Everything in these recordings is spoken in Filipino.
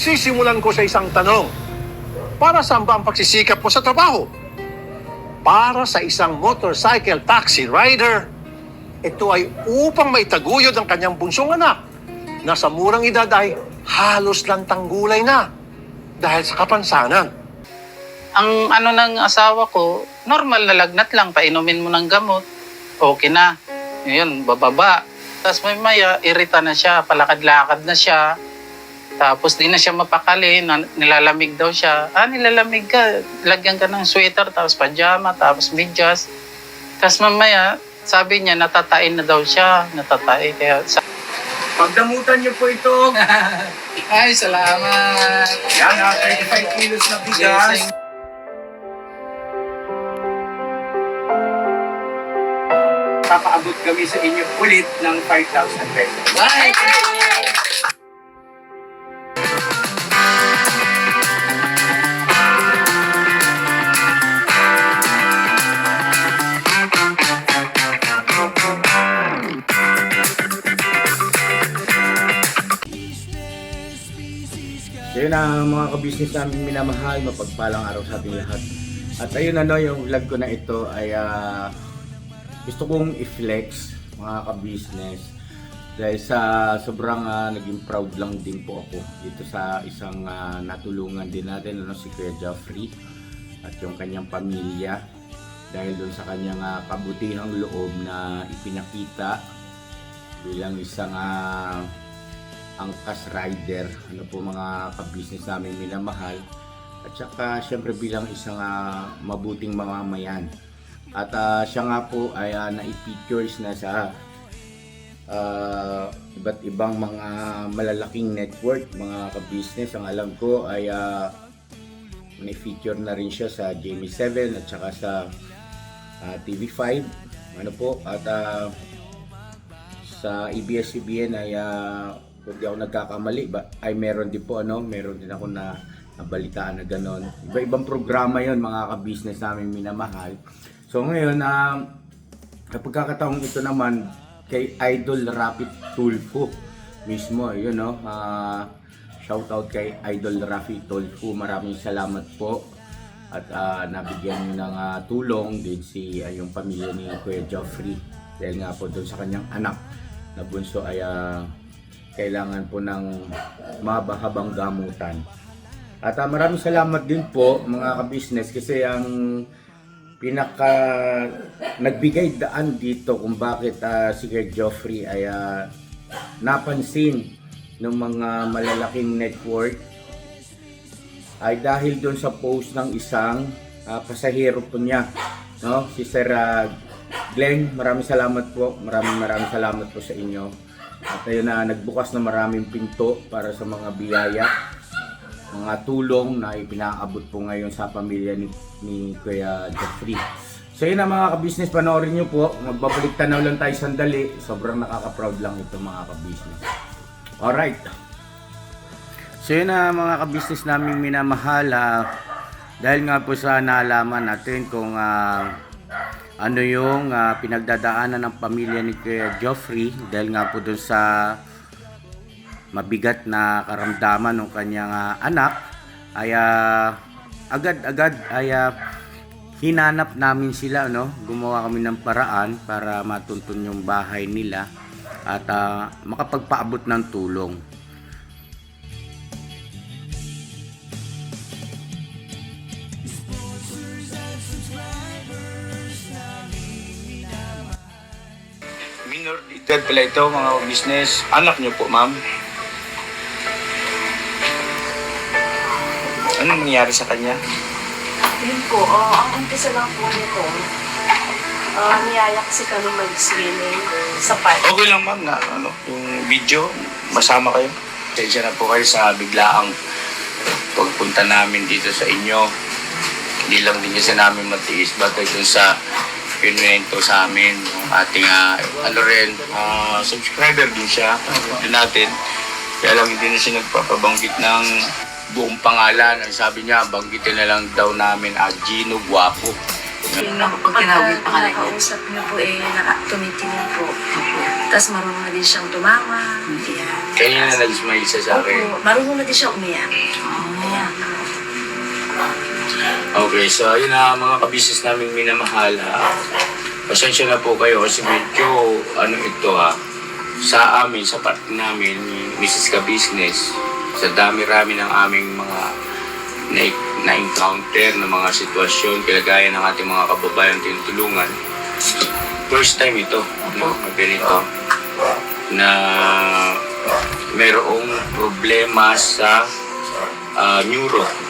Sisimulan ko sa isang tanong. Para saan ba ang pagsisikap mo sa trabaho? Para sa isang motorcycle taxi rider. Ito ay upang may taguyod ang kanyang bunsong anak na sa murang edad ay halos lantang gulay na dahil sa kapansanan. Ang ano ng asawa ko, normal na lagnat lang, painumin mo ng gamot, okay na. Yun, bababa. Tapos may maya, irita na siya, palakad-lakad na siya. Tapos di na siya mapakali, na, nilalamig daw siya. Ah, nilalamig ka, lagyan ka ng sweater, tapos pajama, tapos medyas. Tapos mamaya, sabi niya, natatain na daw siya, natatai. Kaya sa- Pagdamutan niyo po ito. Ay, salamat. Yan, ah, 35 kilos na bigas. Papaabot kami sa inyo ulit ng 5,000 pesos. Bye! Ang mga kabisnes namin minamahal, mapagpalang araw sa ating lahat. At ayun ano, yung vlog ko na ito ay ah, gusto kong i-flex mga kabisnes dahil sa sobrang ah, naging proud lang din po ako dito sa isang ah, natulungan din natin ano, si Kuya Jeffrey at yung kanyang pamilya dahil doon sa kanyang ah, kabutihang loob na ipinakita bilang isang ah, angkas rider, ano po mga kabisnes namin minamahal. At saka syempre bilang isang ah, mabuting mamamayan. At ah, siya nga po ay uh, na-features na sa ah, iba't ibang mga malalaking network, mga kabisnes. Ang alam ko ay ah, may feature na rin siya sa Jamie 7 at saka sa ah, TV5. Ano po? At ah, sa ABS-CBN ay uh, kung ako nagkakamali ba, ay meron din po ano, meron din ako na nabalitaan na ganon. Iba-ibang programa yon mga ka-business namin minamahal. So ngayon, uh, kapag kakataong ito naman kay Idol Rapid Tulfo mismo, yun no, uh, shout out kay Idol Rafi Tulfo. Maraming salamat po at ah, nabigyan niyo ng ah, tulong din si ah, yung pamilya ni Kuya Geoffrey dahil nga po doon sa kanyang anak na bunso ay ah, kailangan po ng mabahabang gamutan. At ah, maraming salamat din po mga ka-business kasi ang pinaka nagbigay daan dito kung bakit ah, si Kuya Geoffrey ay ah, napansin ng mga malalaking network ay dahil doon sa post ng isang ah, pasahero po niya, no? Si Sir ah, Glenn, maraming salamat po. Maraming maraming salamat po sa inyo. At ayun na nagbukas na maraming pinto para sa mga biyaya, mga tulong na ipinaabot po ngayon sa pamilya ni, ni Kuya Jeffrey. So yun na mga kabisnes, panoorin nyo po. Magbabalik tanaw lang tayo sandali. Sobrang nakaka-proud lang ito mga kabisnes. Alright. So yun na mga kabisnes namin minamahal. ah, dahil nga po sa naalaman natin kung ah, ano yung ah, pinagdadaanan ng pamilya ni Kuya Geoffrey dahil nga po dun sa mabigat na karamdaman ng kanyang ah, anak ay ah, agad-agad ay ah, hinanap namin sila no? Gumawa kami ng paraan para matuntun yung bahay nila at ah, makapagpaabot ng tulong Minor de edad pala ito mga business. Anak niyo po ma'am. Anong nangyari sa kanya? Yun po, ah, ang umpisa lang po nito, uh, niyaya kasi kami mag-swimming sa park. Okay lang ma'am na ano, yung video, masama kayo. Tensya na po kayo sa biglaang pagpunta namin dito sa inyo. Hindi lang din kasi namin matiis bagay dun sa pinwento sa amin yung ating ah, ano rin ah, subscriber din siya din natin kaya lang hindi na siya nagpapabanggit ng buong pangalan ang sabi niya banggitin na lang daw namin ah, Gino Guapo Yung Pag tinawag yung pangalan niya. nakausap niyo po eh, naka, tumitingin po. Tapos marunong na din siyang tumawa. Kaya na nag-smile siya sa akin. Opo, marunong na din siya umiyak. Umiyak. Okay, so yun na mga kabisnes namin minamahal. ah, pasensya na po kayo kasi medyo ano ito ha. Sa amin, sa part namin, Mrs. Ka-Business, sa dami-rami ng aming mga na, na-encounter na mga sitwasyon, kalagayan ng ating mga kababayan tinutulungan. First time ito, no, na ganito, na mayroong problema sa ah, neuro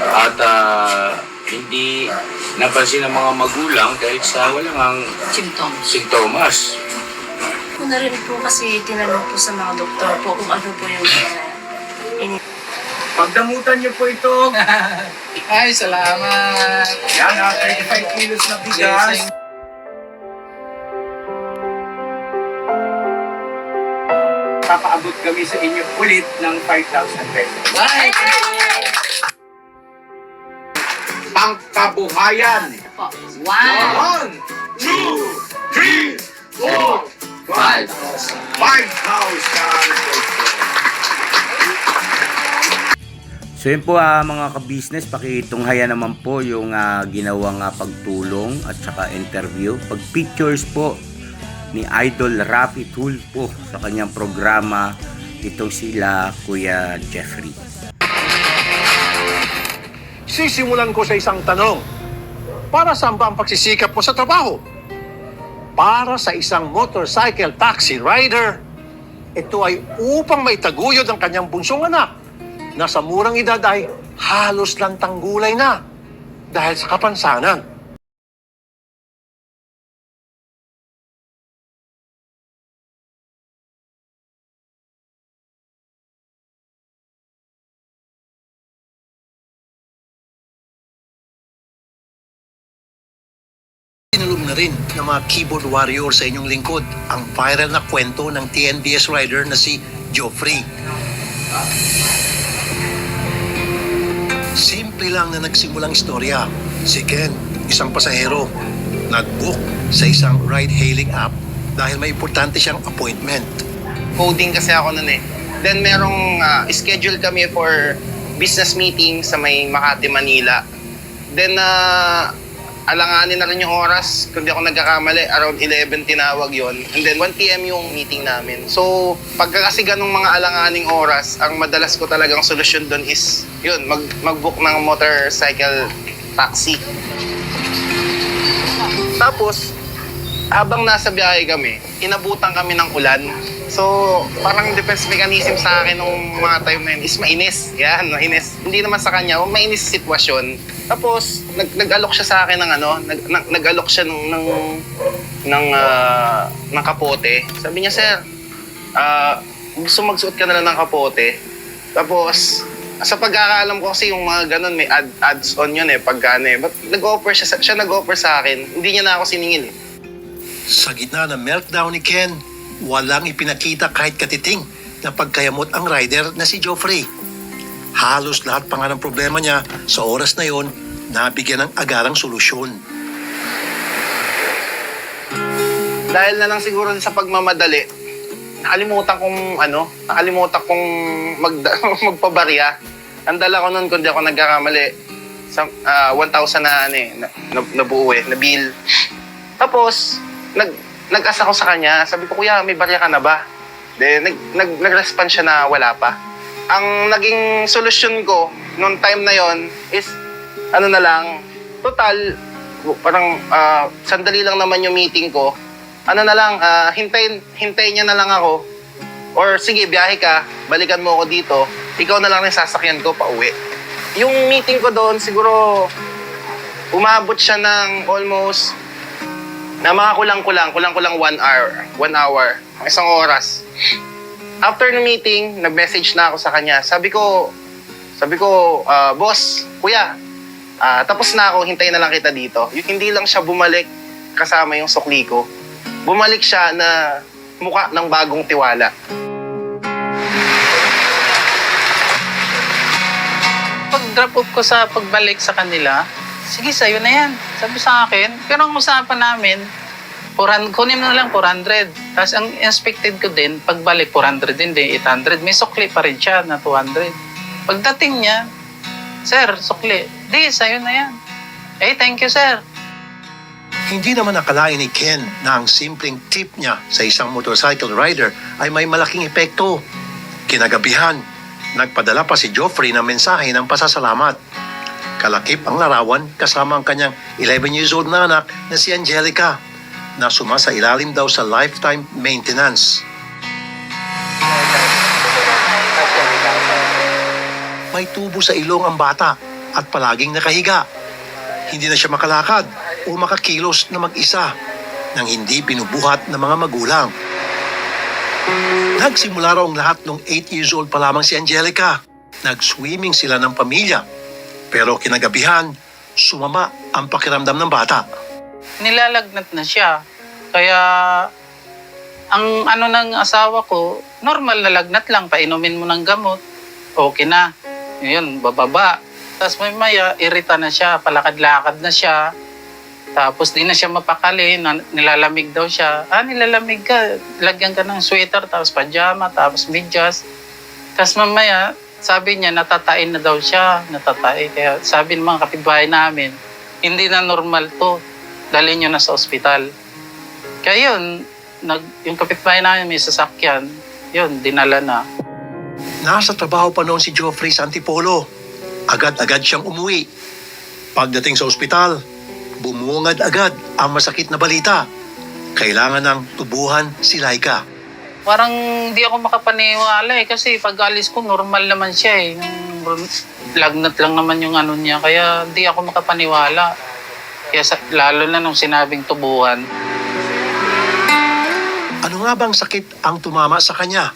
at ah, hindi napansin ng mga magulang dahil sa walang ang Symptoms. sintomas. Na rin po kasi tinanong po sa mga doktor po kung ano po yung uh, ini Pagdamutan niyo po ito. Ay, salamat. Yan, ah, 35 kilos na bigas. Papaabot kami sa inyo ulit ng 5,000 pesos. Bye. Pangkabuhayan! po. Wow! One, two, three, four, five. Five thousand So yun po ah, mga ka-business, pakitunghayan naman po yung ah, ginawang ah, pagtulong at saka interview. Pag pictures po ni Idol Rafi Tulfo sa kanyang programa itong sila Kuya Jeffrey. Sisimulan ko sa isang tanong. Para saan ba ang pagsisikap mo sa trabaho? Para sa isang motorcycle taxi rider, ito ay upang maitaguyod ang kanyang bunsong anak na sa murang edad ay halos lantang gulay na dahil sa kapansanan. Tinulong na rin ng mga keyboard warrior sa inyong lingkod ang viral na kwento ng TNBS rider na si Geoffrey. Simple lang na nagsimulang istorya. Si Ken, isang pasahero, nag-book sa isang ride-hailing app dahil may importante siyang appointment. coding kasi ako nun eh. Then merong ah, schedule kami for business meeting sa may Makati, Manila. Then na alanganin na rin yung oras, kung di ako nagkakamali, around 11 tinawag yon And then 1 p.m. yung meeting namin. So, pagka kasi ganong mga alanganing oras, ang madalas ko talagang solusyon doon is, yun, mag, mag-book ng motorcycle taxi. Tapos, habang nasa biyahe kami, inabutan kami ng ulan. So, parang defense mechanism sa akin nung mga time na yun is mainis. Yan, mainis. Hindi naman sa kanya, mainis sitwasyon. Tapos, nag nag-alok siya sa akin ng ano, nag, nag, nag-alok siya ng, ng, ng, ah, ng kapote. Sabi niya, sir, ah, gusto magsuot ka na lang ng kapote. Tapos, sa pagkakaalam ko kasi yung mga ganun, may ad, ads on yun eh, pagka ano eh. But nag-offer siya, siya nag-offer sa akin. Hindi niya na ako siningil eh. Sa gitna ng meltdown ni Ken, walang ipinakita kahit katiting na pagkayamot ang rider na si Geoffrey. Halos lahat pa nga ng problema niya sa oras na yon, nabigyan ng agarang solusyon. dahil na lang siguro sa pagmamadali, nakalimutan kong ano, nakalimutan kong mag magpabarya. Ang dala ko noon kundi ako nagkakamali sa ah, 1,000 na ano eh, na, na, nabuo eh, na bill. Tapos nag nag-asa ko sa kanya, sabi ko, "Kuya, may barya ka na ba?" Then nag, nag nag-respond siya na wala pa. Ang naging solusyon ko noong time na yon is ano na lang, total parang ah, sandali lang naman yung meeting ko ano na lang, ah, hintayin, hintayin niya na lang ako. Or sige, biyahe ka, balikan mo ako dito. Ikaw na lang yung sasakyan ko pa uwi. Yung meeting ko doon, siguro umabot siya ng almost na mga kulang-kulang, kulang-kulang one hour. One hour. Isang oras. After the meeting, nag-message na ako sa kanya. Sabi ko, sabi ko, ah, boss, kuya, ah, tapos na ako, hintayin na lang kita dito. Yung hindi lang siya bumalik kasama yung sukli ko bumalik siya na mukha ng bagong tiwala. Pag drop off ko sa pagbalik sa kanila, sige, sa'yo na yan. Sabi sa akin, pero ang usapan namin, 400, kunin mo na lang 400. Tapos ang expected ko din, pagbalik 400 din, din 800. May sukli pa rin siya na 200. Pagdating niya, Sir, sukli. Di, sa'yo na yan. Eh, thank you, sir. Hindi naman akalain ni Ken na ang simpleng tip niya sa isang motorcycle rider ay may malaking epekto. Kinagabihan, nagpadala pa si Geoffrey ng mensahe ng pasasalamat. Kalakip ang larawan kasama ang kanyang 11 years old na anak na si Angelica na sumasa ilalim daw sa lifetime maintenance. May tubo sa ilong ang bata at palaging nakahiga. Hindi na siya makalakad o makakilos na mag-isa nang hindi binubuhat ng mga magulang. Nagsimula raw ang lahat nung 8 years old pa lamang si Angelica. Nag-swimming sila ng pamilya. Pero kinagabihan, sumama ang pakiramdam ng bata. Nilalagnat na siya. Kaya, ang ano ng asawa ko, normal na lagnat lang. Painumin mo ng gamot. Okay na. Yun, bababa. Tapos may maya, irita na siya. Palakad-lakad na siya. Tapos di na siya mapakali, nilalamig daw siya. Ah, nilalamig ka. Lagyan ka ng sweater, tapos pajama, tapos medyas. Tapos mamaya, sabi niya, natatain na daw siya. Natatai. Kaya sabi ng mga kapitbahay namin, hindi na normal to. Dali niyo na sa ospital. Kaya yun, nag, yung kapitbahay namin may sasakyan, yun, dinala na. Nasa trabaho pa noon si Geoffrey sa Antipolo. Agad-agad siyang umuwi. Pagdating sa ospital, bumungad agad ang masakit na balita. Kailangan ng tubuhan si Laika. Parang di ako makapaniwala eh kasi pag alis ko normal naman siya eh. Yung Lagnat lang naman yung ano niya kaya di ako makapaniwala. Kaya sa, lalo na nung sinabing tubuhan. Ano nga bang sakit ang tumama sa kanya?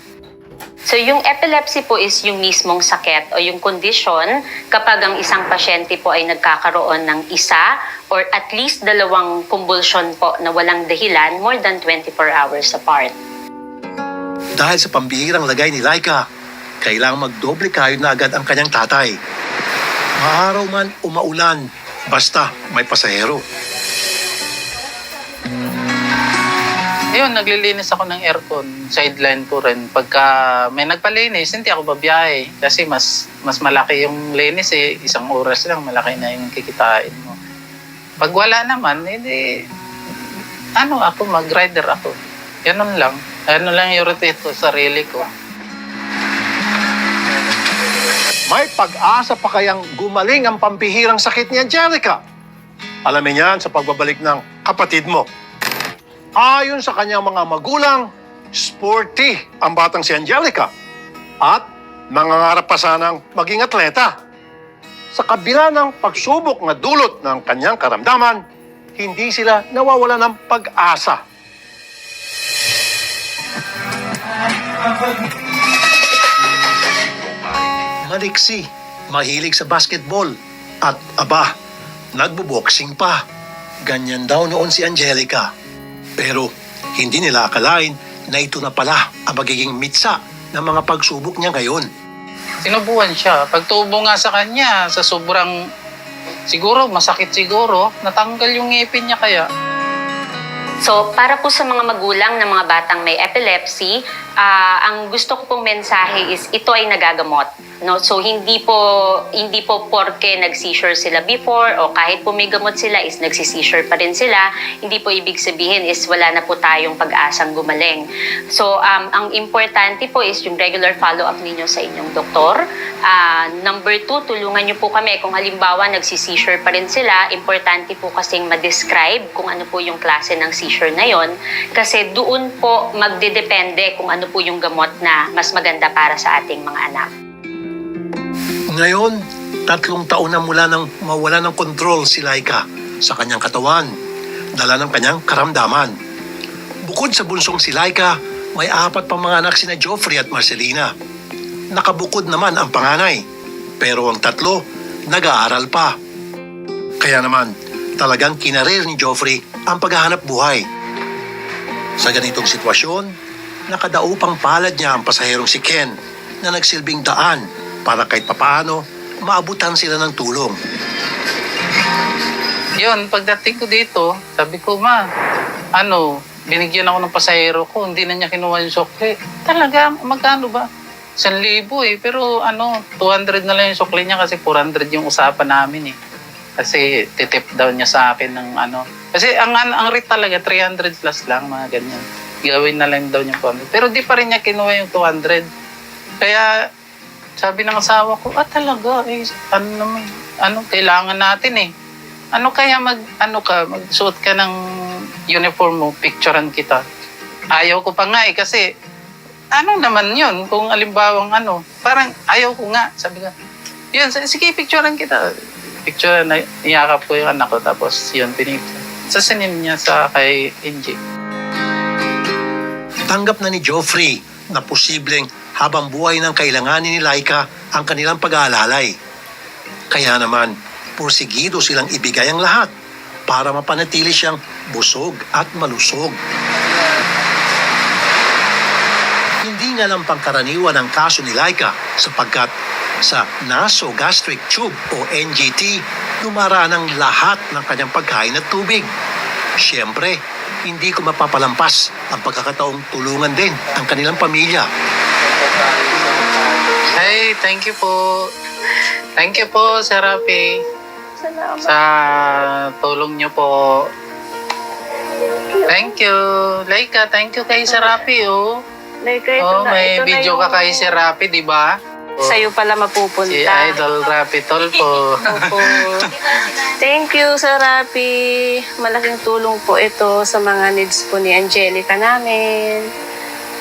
So yung epilepsy po is yung mismong sakit o yung condition kapag ang isang pasyente po ay nagkakaroon ng isa or at least dalawang convulsion po na walang dahilan more than 24 hours apart. Dahil sa pambihirang lagay ni Laika, kailangang magdoble kayod na agad ang kanyang tatay. Maaraw man o maulan, basta may pasahero. Ayun, naglilinis ako ng aircon. Sideline ko rin. Pagka may nagpalinis, hindi ako babiyahe. Kasi mas mas malaki yung linis eh. Isang oras lang, malaki na yung kikitain mo. Pag wala naman, hindi... Ano ako, mag-rider ako. Ganun lang. Ano lang routine ko, sarili ko. May pag-asa pa kayang gumaling ang pampihirang sakit ni Angelica. Alamin yan sa pagbabalik ng kapatid mo. Ayon sa kanyang mga magulang, sporty ang batang si Angelica. At nangangarap pa sanang maging atleta. Sa kabila ng pagsubok na dulot ng kanyang karamdaman, hindi sila nawawala ng pag-asa. Maliksi, mahilig sa basketball, at aba, nagbo-boxing pa. Ganyan daw noon si Angelica. Pero hindi nila akalain na ito na pala ang magiging mitsa ng mga pagsubok niya ngayon. Sinubuhan siya. Pagtubo nga sa kanya, sa sobrang... Siguro, masakit siguro. Natanggal yung ngipin niya kaya. So, para po sa mga magulang ng mga batang may epilepsy, ah, ang gusto ko pong mensahe is ito ay nagagamot. No? So, hindi po, hindi po porke nag-seizure sila before o kahit po may gamot sila is nagsi-seizure pa rin sila, hindi po ibig sabihin is wala na po tayong pag-asang gumaling. So, um, ang importante po is yung regular follow-up ninyo sa inyong doktor. Ah, number two, tulungan niyo po kami kung halimbawa nagsi-seizure pa rin sila, importante po kasing ma-describe kung ano po yung klase ng seizure na yon kasi doon po magdedepende kung ano po yung gamot na mas maganda para sa ating mga anak. Ngayon, tatlong taon na mula nang mawala ng kontrol si Laika sa kanyang katawan, dala ng kanyang karamdaman. Bukod sa bunsong si Laika, may apat pang mga anak sina Geoffrey at Marcelina. Nakabukod naman ang panganay, pero ang tatlo, nag-aaral pa. Kaya naman, talagang kinarir ni Geoffrey ang paghahanap buhay. Sa ganitong sitwasyon, nakadaupang palad niya ang pasaherong si Ken na nagsilbing daan para kahit papaano maabutan sila ng tulong. Yun, pagdating ko dito, sabi ko, ma, ano, binigyan ako ng pasahero ko, hindi na niya kinuha yung sukli. Talaga, magkano ba? 1,000 eh. Pero ano, 200 na lang yung sukli niya kasi 400 yung usapan namin eh. Kasi titip daw niya sa akin ng ano. Kasi ang, ang, ang rate talaga, 300 plus lang, mga ganyan. Gawin na lang daw niya 400. Pero di pa rin niya kinuha yung 200. Kaya sabi ng asawa ko, ah talaga, eh, ano naman, ano, kailangan natin eh. Ano kaya mag, ano ka, magsuot ka ng uniform mo, picturean kita. Ayaw ko pa nga eh, kasi ano naman yun, kung alimbawang ano, parang ayaw ko nga, sabi ko, yun, sige, picturean kita. Picture na, iyakap ko yung anak ko, tapos yun, pinicture. Sasanin niya sa kay NJ. Tanggap na ni Joffrey na posibleng habang buhay ng kailanganin ni Laika ang kanilang pag-aalalay. Kaya naman, porsigido silang ibigay ang lahat para mapanatili siyang busog at malusog. Hindi nga lang pangkaraniwan ang kaso ni Laika sapagkat sa nasogastric tube o NGT, dumaraan ang lahat ng kanyang pagkain at tubig. Siyempre, hindi ko mapapalampas ang pagkakataong tulungan din ang kanilang pamilya. Hey, thank you po. Thank you po, Sir Rafi, Salamat. sa tulong niyo po. Thank you. Laika, thank you kay Sir Rafi, oh. Like, ito Oh, na, may ito na video yung ka kay Sir Rafi, di ba? Sa'yo pala mapupunta. Si Idol Rafi Tolpo. Opo. Thank you, Sir. Malaking tulong po ito sa mga needs po ni Angelica namin.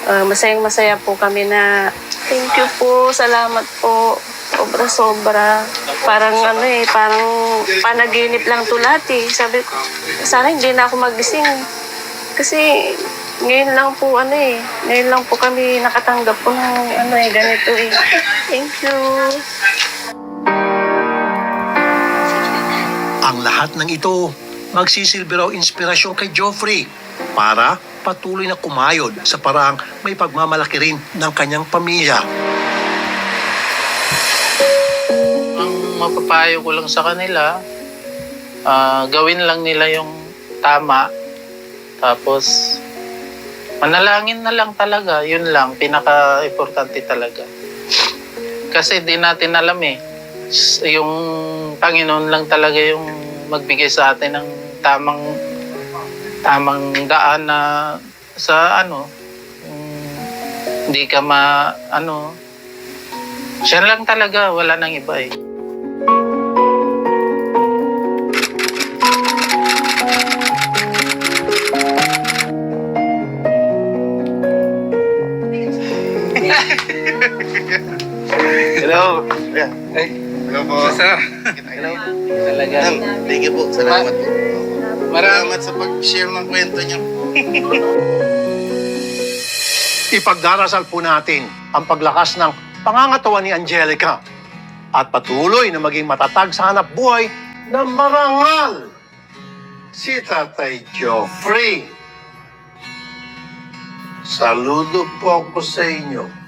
Uh, masayang masaya po kami na thank you po, salamat po. Sobra-sobra. Parang ano eh, parang panaginip lang to lahat eh. Sabi ko, sana hindi na ako magising. Kasi ngayon lang po ano eh, ngayon lang po kami nakatanggap po ng ano eh, ganito eh. Thank you. Ang lahat ng ito magsisilbi raw inspirasyon kay Joffrey para patuloy na kumayod sa paraang may pagmamalaki rin ng kanyang pamilya. Ang mapapayo ko lang sa kanila, ah, gawin lang nila yung tama. Tapos, manalangin na lang talaga. Yun lang, pinaka-importante talaga. Kasi di natin alam eh. Yung Panginoon lang talaga yung magbigay sa atin ng tamang tamang daan na sa ano yung hindi ka ma ano siya lang talaga, wala nang iba eh. Hello. Hello po. Hello. Talaga. Ma'am, thank you po. Salamat po. Marami. Salamat sa pag-share ng kwento niyo. Ipagdarasal po natin ang paglakas ng pangangatawan ni Angelica at patuloy na maging matatag sa hanap buhay na marangal si Tatay Geoffrey. Saludo po ako sa inyo.